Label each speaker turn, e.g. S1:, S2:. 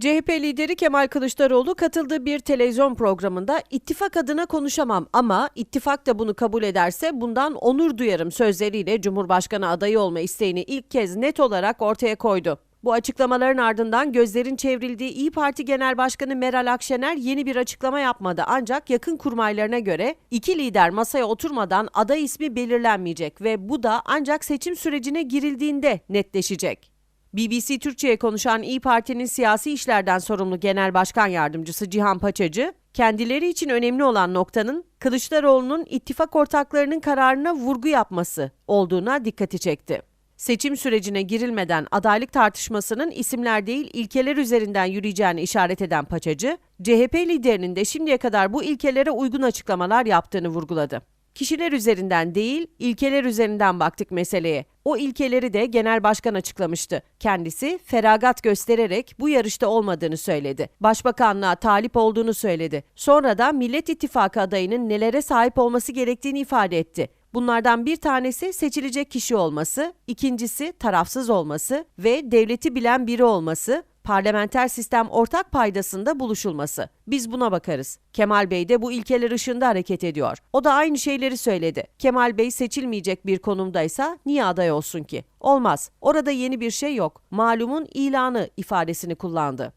S1: CHP lideri Kemal Kılıçdaroğlu katıldığı bir televizyon programında ittifak adına konuşamam ama ittifak da bunu kabul ederse bundan onur duyarım sözleriyle Cumhurbaşkanı adayı olma isteğini ilk kez net olarak ortaya koydu. Bu açıklamaların ardından gözlerin çevrildiği İyi Parti Genel Başkanı Meral Akşener yeni bir açıklama yapmadı ancak yakın kurmaylarına göre iki lider masaya oturmadan aday ismi belirlenmeyecek ve bu da ancak seçim sürecine girildiğinde netleşecek. BBC Türkçe'ye konuşan İyi Parti'nin siyasi işlerden sorumlu Genel Başkan Yardımcısı Cihan Paçacı, kendileri için önemli olan noktanın Kılıçdaroğlu'nun ittifak ortaklarının kararına vurgu yapması olduğuna dikkati çekti. Seçim sürecine girilmeden adaylık tartışmasının isimler değil ilkeler üzerinden yürüyeceğini işaret eden Paçacı, CHP liderinin de şimdiye kadar bu ilkelere uygun açıklamalar yaptığını vurguladı. Kişiler üzerinden değil, ilkeler üzerinden baktık meseleye. O ilkeleri de genel başkan açıklamıştı. Kendisi feragat göstererek bu yarışta olmadığını söyledi. Başbakanlığa talip olduğunu söyledi. Sonra da Millet İttifakı adayının nelere sahip olması gerektiğini ifade etti. Bunlardan bir tanesi seçilecek kişi olması, ikincisi tarafsız olması ve devleti bilen biri olması, parlamenter sistem ortak paydasında buluşulması. Biz buna bakarız. Kemal Bey de bu ilkeler ışığında hareket ediyor. O da aynı şeyleri söyledi. Kemal Bey seçilmeyecek bir konumdaysa niye aday olsun ki? Olmaz. Orada yeni bir şey yok. Malumun ilanı ifadesini kullandı.